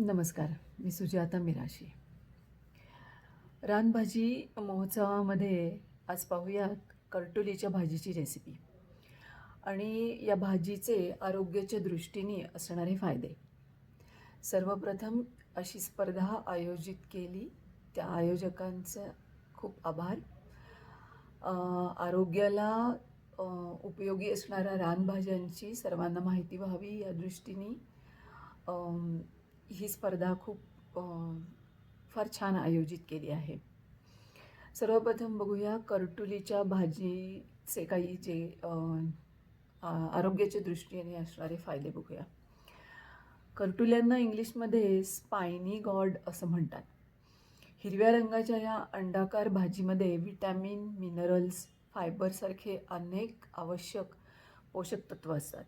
नमस्कार मी सुजाता मिराशी. रानभाजी महोत्सवामध्ये आज पाहूयात करटोलीच्या भाजीची रेसिपी आणि या भाजीचे आरोग्याच्या दृष्टीने असणारे फायदे. सर्वप्रथम अशी स्पर्धा आयोजित केली. त्या आयोजकांचं खूप आभार. आरोग्याला उपयोगी असणाऱ्या रानभाज्यांची सर्वांना माहिती व्हावी या दृष्टीने ही स्पर्धा खूप फार छान आयोजित केली आहे. सर्वप्रथम बघूया करटुलीच्या भाजीचे काही जे आरोग्याच्या दृष्टीने असणारे फायदे बघूया. करटुल्यांना इंग्लिशमध्ये स्पायनी गॉड असं म्हणतात. हिरव्या रंगाच्या या अंडाकार भाजीमध्ये व्हिटॅमिन मिनरल्स फायबरसारखे अनेक आवश्यक पोषक तत्व असतात.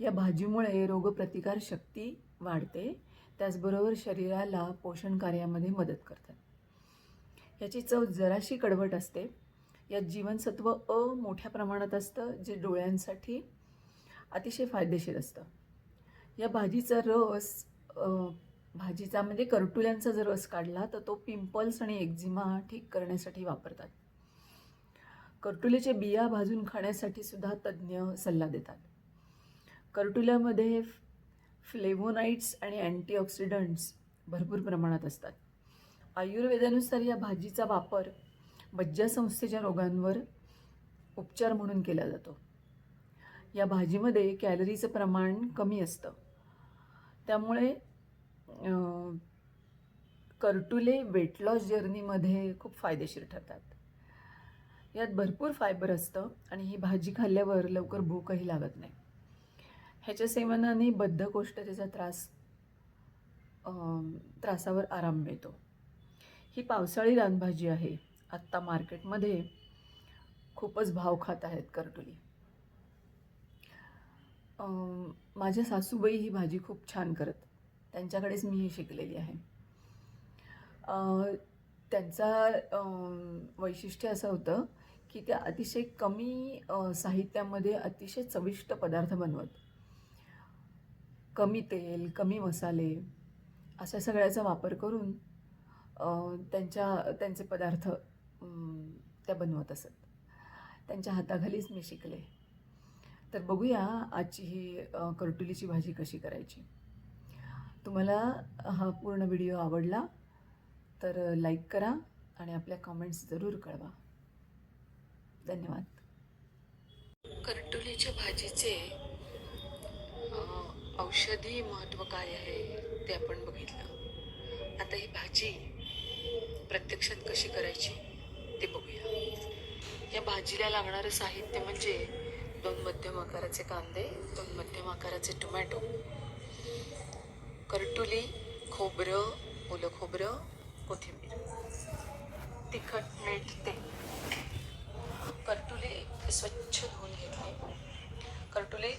या भाजीमुळे रोगप्रतिकार शक्ती वाढते त्याचबरोबर शरीराला पोषण कार्यामध्ये मदत करतात. याची चव जराशी कडवट असते. यात जीवनसत्व अ मोठ्या प्रमाणात असतं जे डोळ्यांसाठी अतिशय फायदेशीर असतं. या भाजीचा रस भाजीचा म्हणजे करटुल्यांचा जर रस काढला तर तो पिंपल्स आणि एक्झिमा ठीक करण्यासाठी वापरतात. करटुलीचे बिया भाजून खाण्यासाठी सुद्धा तज्ज्ञ सल्ला देतात. करटुल्यामध्ये फ्लेवोनाईट्स आणि अँटीऑक्सिडंट्स भरपूर प्रमाणात असतात. आयुर्वेदानुसार या भाजीचा वापर मज्जासंस्थेच्या रोगांवर उपचार म्हणून केला जातो. या भाजीमध्ये कॅलरीचं प्रमाण कमी असतं. त्यामुळे कर्टुले वेट लॉस जर्नीमध्ये खूप फायदेशीर ठरतात. यात भरपूर फायबर असतं आणि ही भाजी खाल्ल्यावर लवकर भूकही लागत नाही. ह्याच्या सेवनाने बद्धकोष्ठतेचा त्रास त्रासावर आराम मिळतो. ही पावसाळी रानभाजी आहे. आत्ता मार्केटमध्ये खूपच भाव खात आहेत करटुली माझ्या सासूबाई ही भाजी खूप छान करत. त्यांच्याकडेच मी ही शिकलेली आहे. त्यांचा वैशिष्ट्य असं होतं की त्या अतिशय कमी साहित्यामध्ये अतिशय चविष्ट पदार्थ बनवत. कमी तेल कमी मसाले अशा सगळ्याचा वापर करून त्यांच्या त्यांचे पदार्थ त्या बनवत असत. त्यांच्या हाताखालीच मी शिकले. तर बघूया आजची ही करटुलीची भाजी कशी करायची. तुम्हाला हा पूर्ण व्हिडिओ आवडला तर लाईक करा आणि आपल्या कमेंट्स जरूर कळवा. धन्यवाद. करटुलीच्या भाजीचे औषधी महत्त्व काय आहे ते आपण बघितलं. आता ही भाजी प्रत्यक्षात कशी करायची ते बघूया. या भाजीला लागणारं साहित्य म्हणजे दोन मध्यम आकाराचे कांदे दोन मध्यम आकाराचे टोमॅटो. करटुली खोबरं ओलं खोबरं कोथिंबीर. तिखट मीठ तेल करटुली स्वच्छ धुवून घेतली. करटुली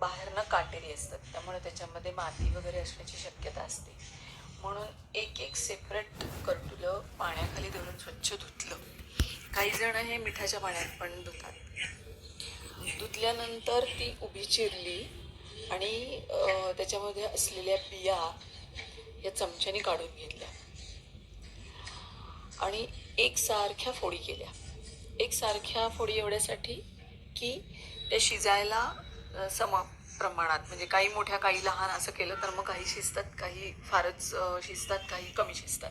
बाहेरनं काटेरी असतात. त्यामुळे त्याच्यामध्ये माती वगैरे असण्याची शक्यता असते. म्हणून एक एक सेपरेट कर्टुलं पाण्याखाली धरून स्वच्छ धुतलं. काही जण हे मिठाच्या पाण्यात पण धुतात. धुतल्यानंतर ती उभी चिरली आणि त्याच्यामध्ये असलेल्या बिया या चमच्याने काढून घेतल्या. आणि एकसारख्या फोडी केल्या. एकसारख्या फोडी एवढ्यासाठी की त्या शिजायला सम प्रमाणात. म्हणजे काही मोठ्या काही लहान असं केलं तर मग काही शिजतात काही फारच शिजतात काही कमी शिजतात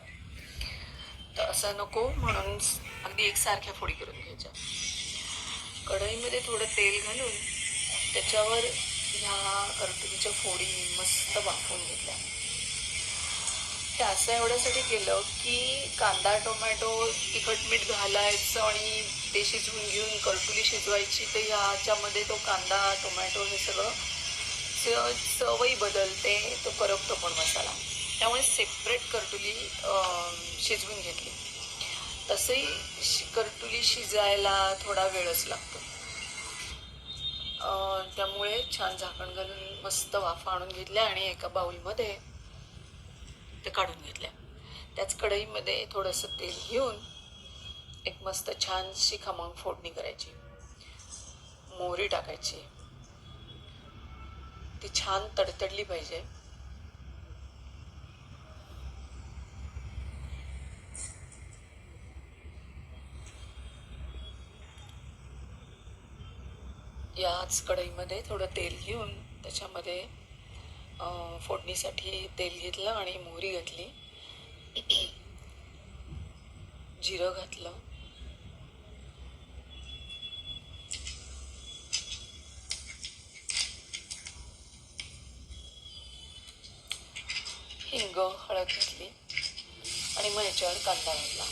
तर असं नको म्हणून अगदी एकसारख्या फोडी करून घ्यायच्या. कढईमध्ये थोडं तेल घालून त्याच्यावर ह्या करटुलीच्या फोडी मस्त वाफवून घेतल्या. असं एवढ्यासाठी केलं की कांदा टोमॅटो तिखट मीठ घालायचं आणि ते शिजवून घेऊन करटुली शिजवायची तर ह्याच्यामध्ये तो कांदा टोमॅटो हे सगळं च- चवही बदलते तो करपतो पण मसाला. त्यामुळे सेपरेट करटुली शिजवून घेतली. तसंही शि करटुली शिजायला थोडा वेळच लागतो. त्यामुळे छान झाकण घालून मस्त वाफा आणून घेतल्या आणि एका बाऊलमध्ये ते काढून घेतल्या. त्याच कढईमध्ये थोडंसं तेल घेऊन एक मस्त छानशी खमंग फोडणी करायची. मोहरी टाकायची. ती छान तडतडली पाहिजे. याच कढईमध्ये थोडं तेल घेऊन त्याच्यामध्ये फोडणीसाठी तेल घेतलं आणि मोहरी घातली. जिरं घातलं. हिंग हळद घातली आणि मग याच्यावर कांदा घातला.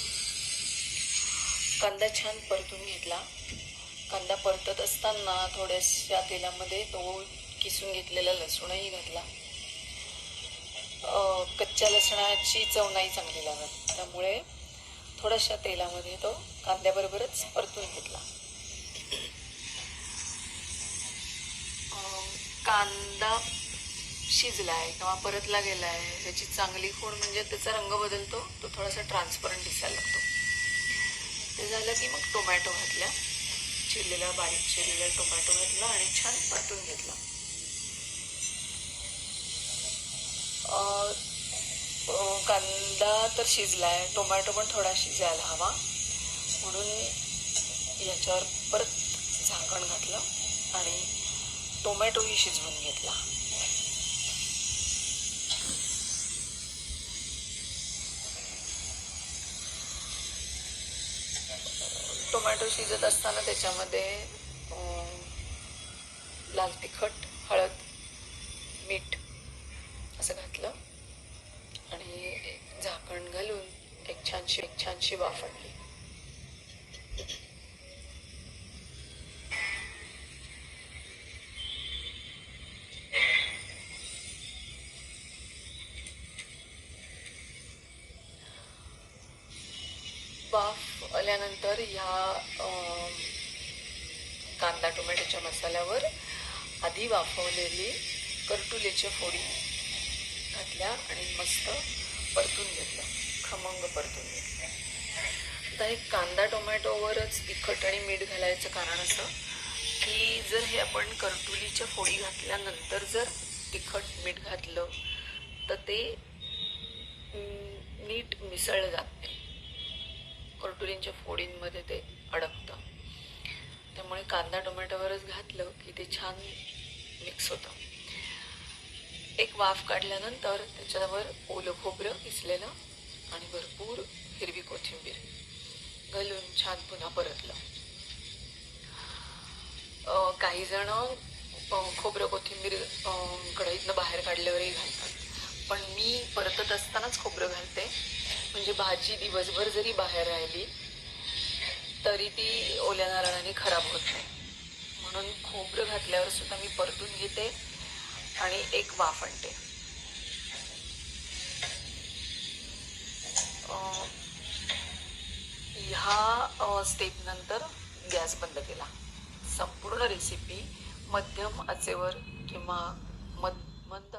कांदा छान परतून घेतला. कांदा परतत असताना थोड्याशा तेलामध्ये तो किसून घेतलेला लसूणही घातला. कच्च्या लसणाची चव नाही चांगली लागत. त्यामुळे थोड्याशा तेलामध्ये तो कांद्याबरोबरच परतून घेतला. कांदा कांदा शिजलाय किंवा परतला गेलाय त्याची चांगली खूण म्हणजे त्याचा रंग बदलतो तो थोडासा ट्रान्सपरंट दिसायला लागतो. ते झालं की मग टोमॅटो घातल्या चिरलेला बारीक चिरलेला टोमॅटो घातला आणि छान कांदा तर शिजलाय. टोमॅटो पण थोडा शिजायला हवा. म्हणून याच्यावर परत झाकण घातलं आणि टोमॅटोही शिजवून घेतला. टोमॅटो शिजत असताना त्याच्यामध्ये लाल तिखट हळद मीठ असं घातलं आणि एक झाकण घालून एक छानशी एक छानशी वाफडली वाफ आल्यानंतर ह्या अं, कांदा टोमॅटोच्या मसाल्यावर आधी वाफवलेली करटुलेच्या फोडी घातल्या आणि मस्त परतून घेतलं खमंग परतून घेतलं आता हे कांदा टोमॅटोवरच तिखट आणि मीठ घालायचं कारण असं की जर हे आपण करटुलीच्या फोडी घातल्यानंतर जर तिखट मीठ घातलं तर ते नीट मिसळलं जात. नाही करटुलींच्या फोडींमध्ये ते अडकतं. त्यामुळे कांदा टोमॅटोवरच घातलं की ते छान मिक्स होतं. एक वाफ काढल्यानंतर त्याच्यावर ओलं खोबरं किसलेलं आणि भरपूर हिरवी कोथिंबीर. घालून छान पुन्हा परतलं. काही जण खोबरं कोथिंबीर कढईतनं बाहेर काढल्यावरही घालतात. पण मी परतत असतानाच खोबरं घालते. म्हणजे भाजी दिवसभर जरी बाहेर राहिली तरी ती ओल्या नारळाने खराब होत नाही. म्हणून खोबरं घातल्यावर सुद्धा मी परतून घेते आणि एक वाफ आणते. ह्या स्टेपनंतर गॅस बंद केला. संपूर्ण रेसिपी मध्यम आचेवर किंवा मध मंद